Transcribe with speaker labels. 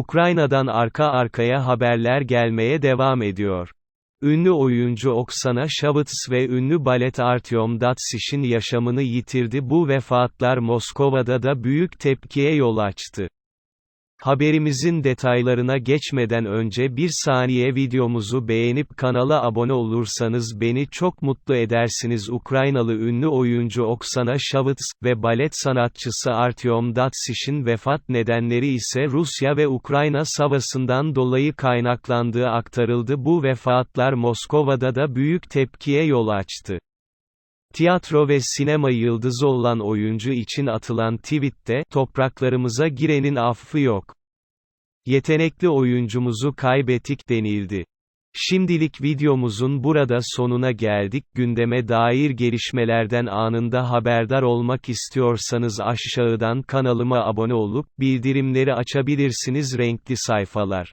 Speaker 1: Ukrayna'dan arka arkaya haberler gelmeye devam ediyor. Ünlü oyuncu Oksana Shavits ve ünlü balet Artyom Datsish'in yaşamını yitirdi bu vefatlar Moskova'da da büyük tepkiye yol açtı. Haberimizin detaylarına geçmeden önce bir saniye videomuzu beğenip kanala abone olursanız beni çok mutlu edersiniz Ukraynalı ünlü oyuncu Oksana Shavits ve balet sanatçısı Artyom Datsish'in vefat nedenleri ise Rusya ve Ukrayna savaşından dolayı kaynaklandığı aktarıldı bu vefatlar Moskova'da da büyük tepkiye yol açtı. Tiyatro ve sinema yıldızı olan oyuncu için atılan tweette, topraklarımıza girenin affı yok. Yetenekli oyuncumuzu kaybettik denildi. Şimdilik videomuzun burada sonuna geldik. Gündeme dair gelişmelerden anında haberdar olmak istiyorsanız aşağıdan kanalıma abone olup, bildirimleri açabilirsiniz renkli sayfalar.